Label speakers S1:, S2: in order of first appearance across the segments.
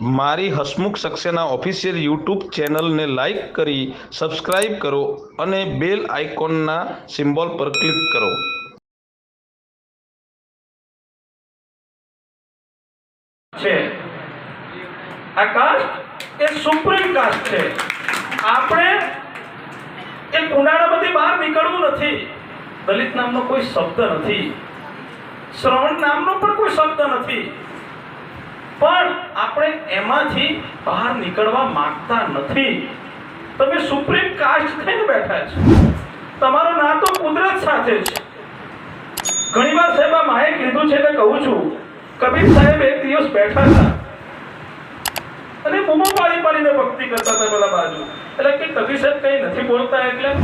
S1: મારી Hasmukh Saxena official YouTube ચેનલને like કરી સબસ્ક્રાઇબ કરો અને બેલ આઇકોનના સિમ્બોલ પર ક્લિક કરો.
S2: છે. આ એ સુપ્રીમ કાસ્ટ છે. આપણે એ કુંડાળામાંથી બહાર નીકળવું નથી. દલિત નામનો કોઈ શબ્દ નથી. શ્રવણ નામનો પણ કોઈ શબ્દ નથી. આપણે એમાંથી બહાર નીકળવા માંગતા નથી. તમે સુપ્રીમ કાસ્ટ થઈને બેઠા છો. તમારો નાતો કુદરત સાથે છે. ઘણીવાર સાહેબ આ માએ કીધું છે એટલે કહું છું. કબીર સાહેબ એક દિવસ બેઠા હતા. અને બૂમો પાડી પાડીને ભક્તિ કરતા હતા પેલા બાજુ. એટલે કે કબીર સાહેબ કઈ નથી બોલતા એટલે.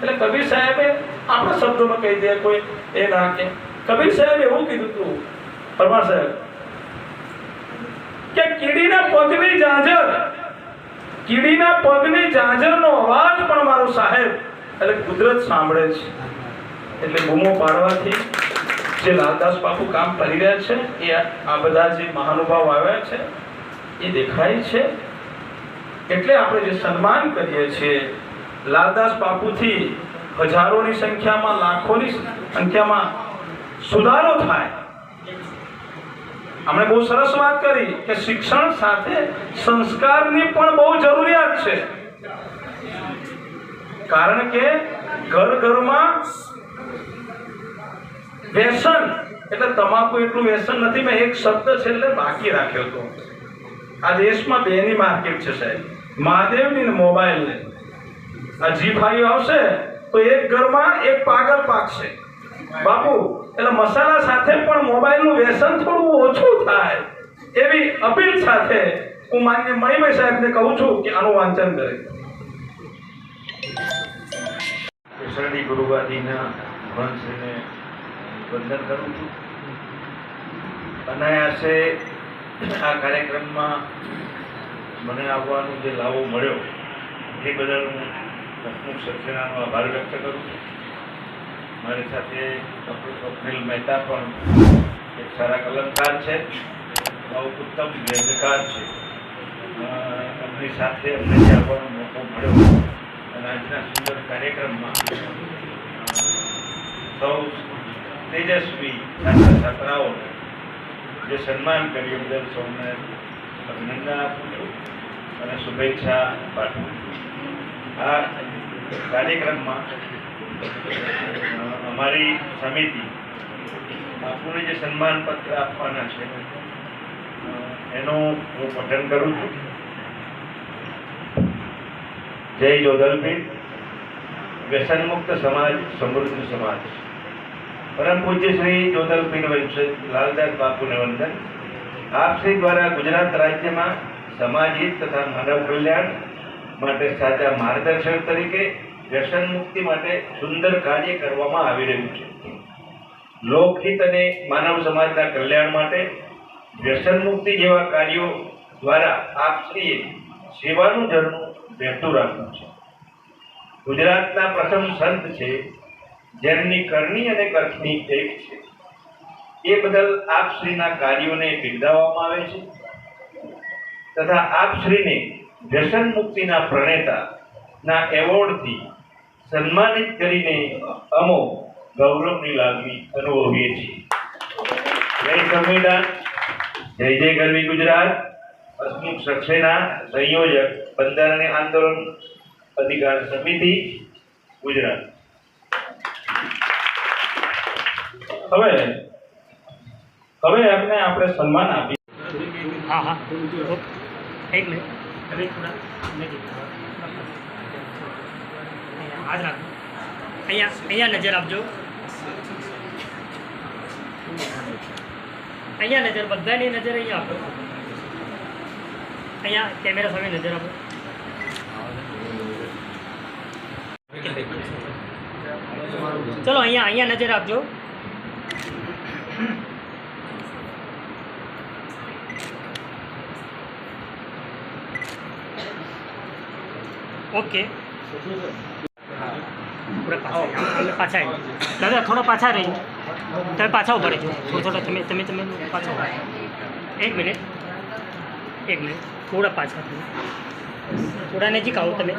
S2: એટલે કબીર સાહેબે આપણા શબ્દોમાં કહી દે કોઈ, એ ના કે. કબીર સાહેબ એવું કીધું હતું પરમાર સાહેબ કીડીના પગની જાજર કીડીના પગની જાજરનો અવાજ પણ મારો સાહેબ, એટલે કુદરત સાંભળે છે. એટલે બૂમો પાડવાથી જે લાલદાસ બાપુ કામ કરી રહ્યા છે, એ આ બધા જે મહાનુભાવ આવ્યા છે, એ દેખાય છે. એટલે આપણે જે સન્માન કરીએ છીએ, લાલદાસ બાપુથી હજારોની સંખ્યામાં, લાખોની સંખ્યામાં સુધારો થાય. આપણે બહુ સરસ વાત કરી કે શિક્ષણ સાથે સંસ્કારની પણ બહુ જરૂરિયાત છે. કારણ કે ઘર ઘરમાં વ્યસન, એટલે તમાકુ એટલું વ્યસન નથી, મેં એક શબ્દ છે એટલે બાકી રાખ્યો હતો. આ દેશમાં બેની માર્કેટ છે સાહેબ. મહાદેવની ને મોબાઈલની. આ જી ફાઈવ આવશે તો એક ઘરમાં એક પાગલ પાકશે. બાપુ, એટલે મસાલા સાથે પણ મોબાઈલનું વ્યસન થોડું ઓછું થાય એવી અપીલ સાથે હું માન્ય મણિભાઈ સાહેબને કહું છું કે આનું વાંચન કરે.
S3: શરણી ગુરુવાદીના ભણશ્રીને વંદન કરું છું. અનાયાસે આ કાર્યક્રમમાં મને આવવાનો જે લાવો મળ્યો, એ બદલ હું હસમુખ સક્સેનાનો આભાર વ્યક્ત કરું છું. મારી સાથે ડૉક્ટર મહેતા પણ એક સારા કલમકાર છે. બહુ ઉત્તમ વ્યંગકાર છે. એમની સાથે અમને આવવાનો મોકો મળ્યો. અને આજના સુંદર કાર્યક્રમમાં સૌ તેજસ્વી છાત્ર છાત્રાઓને જે સન્માન કર્યું બદલ સૌને અભિનંદન આપું છું અને શુભેચ્છા પાઠવું આ કાર્યક્રમમાં અમારી સમિતિ બાપુને જે સન્માન પત્ર આપવાના છે, એનું હું પઠન કરું છું. જય જોધલપીઠ વ્યસનમુક્ત સમાજ, સમૃદ્ધ સમાજ. પરમ પૂજ્ય શ્રી જોધલપીઠ વંશ લાલદાસ બાપુને વંદન, આપ શ્રી દ્વારા ગુજરાત રાજ્યમાં સમાજિક તથા માનવ કલ્યાણ માટે સાચા માર્ગદર્શક તરીકે વ્યસન મુક્તિ માટે સુંદર કાર્ય કરવામાં આવી રહ્યું છે. લોકહિત અને માનવ સમાજના કલ્યાણ માટે વ્યસન મુક્તિ જેવા કાર્યો દ્વારા આપશ્રીએ સેવાનું ઝરણું વહેતું રાખ્યું છે. ગુજરાતના પ્રથમ સંત છે, જેમની કરણી અને કથની એક છે. એ બદલ આપશ્રીના કાર્યોને બિરદાવવામાં આવે છે. તથા આપશ્રીને વ્યસન મુક્તિના પ્રણેતા ના એવોર્ડથી સન્માનિત કરીને અમો ગૌરવની લાગણી અનુભવીએ છીએ. જય સંવિધાન, જય જય ગરવી ગુજરાત હસમુખ સક્સેના સંયોજક, બંધારણીય આંદોલન અધિકાર સમિતિ, ગુજરાત.
S2: હવે હવે આપને આપણે સન્માન આપી
S4: હા હા. એક મિનિટ. હાથ રાખો. અહીંયા અહીંયા નજર આપજો. અહીંયા નજર, બધાની નજર અહીંયા આપો. અહીંયા કેમેરા સામે નજર આપો. ચલો, અહીંયા અહીંયા નજર આપજો. ઓકે. પાછા. દાદા, થોડા પાછા રહી. તમે પાછા ઊભા રહેજો થોડા થોડા, તમે તમે તમે પાછા ઊભા એક મિનિટ. એક મિનિટ. થોડા પાછા. થોડા નજીક આવો તમે.